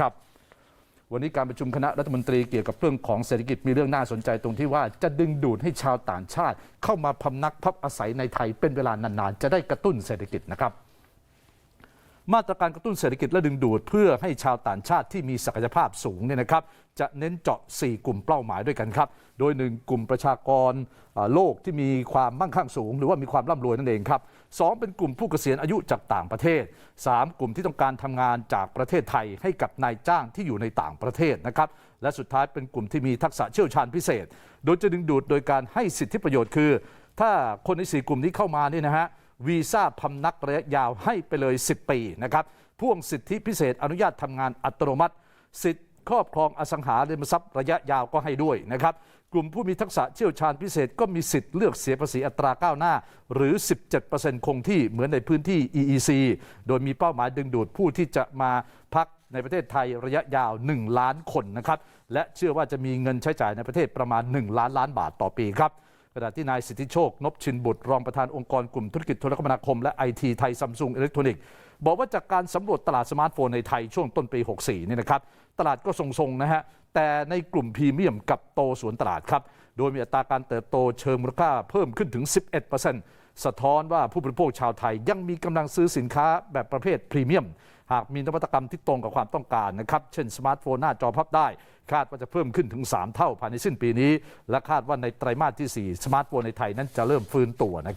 ครับ วันนี้การประชุมคณะรัฐมนตรีเกี่ยวกับเรื่องของเศรษฐกิจมีเรื่องน่าสนใจตรงที่ว่าจะดึงดูดให้ชาวต่างชาติ เข้ามาพำนักพักอาศัยในไทยเป็นเวลานานๆ จะได้กระตุ้นเศรษฐกิจนะครับ มาตรการกระตุ้นเศรษฐกิจและดึงดูด เพื่อให้ชาวต่างชาติที่มีศักยภาพสูงเนี่ยนะครับ จะเน้นเจาะ 4 กลุ่มเป้าหมายด้วยกันครับ โดย 1 กลุ่มประชากรโลกที่มีความมั่งคั่งสูง หรือว่ามีความร่ำรวยนั่นเองครับสองเป็นกลุ่มผู้เกษียณอายุจากต่างประเทศ 3 กลุ่มที่ต้องการทำงานจากประเทศไทยให้กับนายจ้างที่อยู่ในต่างประเทศนะครับและสุดท้ายเป็นกลุ่มที่มีทักษะเชี่ยวชาญพิเศษ โดยจะดึงดูดโดยการให้สิทธิประโยชน์คือ ถ้าคนในสี่กลุ่มนี้เข้ามาเนี่ยนะฮะ วีซ่าพำนักระยะยาวให้ไปเลย 10 ปีนะครับพ่วงสิทธิพิเศษอนุญาตทำงานอัตโนมัติ สิทธิครอบครองอสังหาริมทรัพย์ระยะยาวก็ให้ด้วยนะครับ กลุ่มผู้มีทักษะเชี่ยวชาญพิเศษก็มีสิทธิ์เลือกเสียภาษีอัตราก้าวหน้า หรือ 17%คงที่เหมือนในพื้นที่ EEC โดยมีเป้าหมายดึงดูดผู้ที่จะมาพักในประเทศไทยระยะยาว 1 ล้านคนนะครับ และเชื่อว่าจะมีเงินใช้จ่ายในประเทศประมาณ 1 ล้านล้านบาทต่อปีครับ ขณะที่นายสิทธิโชคนพชินบุตร รองประธานองค์กรกลุ่มธุรกิจโทรคมนาคมและไอทีไทยซัมซุงอิเล็กทรอนิกส์บอกว่าจากการสำรวจตลาดสมาร์ทโฟนในไทยช่วงต้นปี 64 นี่นะครับ ตลาดก็ทรงๆนะฮะ แต่ในกลุ่มพรีเมียมกับโตสวนตลาดครับ โดยมีอัตราการเติบโตเชิงมูลค่าเพิ่มขึ้นถึง 11%สะท้อนว่าผู้บริโภคชาวไทยยังมีกำลังซื้อสินค้าแบบประเภทพรีเมียม หากมีนวัตกรรมที่ตรงกับความต้องการนะครับ เช่นสมาร์ทโฟนหน้าจอพับได้ คาดว่าจะเพิ่มขึ้นถึง 3 เท่าภายในสิ้นปีนี้ และคาดว่าในไตรมาสที่ 4 สมาร์ทโฟนในไทยนั้นจะเริ่มฟื้นตัวนะครับ